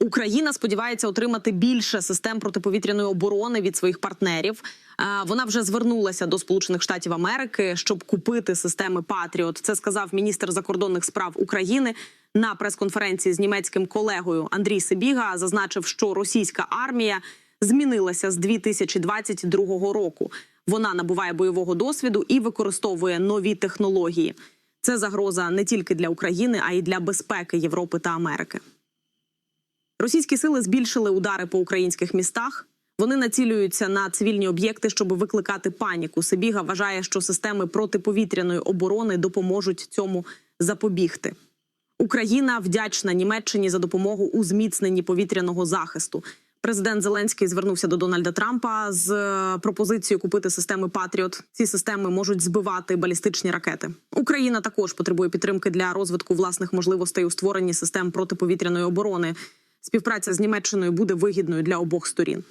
Україна сподівається отримати більше систем протиповітряної оборони від своїх партнерів. Е, Вона вже звернулася до Сполучених Штатів Америки, щоб купити системи Патріот. Це сказав міністр закордонних справ України на прес-конференції з німецьким колегою Андрій Сибіга. Зазначив, що російська армія змінилася з 2022 року. Вона набуває бойового досвіду і використовує нові технології. Це загроза не тільки для України, а й для безпеки Європи та Америки. Російські сили збільшили удари по українських містах. Вони націлюються на цивільні об'єкти, щоб викликати паніку. Сибіга вважає, що системи протиповітряної оборони допоможуть цьому запобігти. Україна вдячна Німеччині за допомогу у зміцненні повітряного захисту. Президент Зеленський звернувся до Дональда Трампа з е, пропозицією купити системи Патріот. Ці системи можуть збивати балістичні ракети. Україна також потребує підтримки для розвитку власних можливостей у створенні систем протиповітряної оборони. Співпраця з Німеччиною буде вигідною для обох сторін.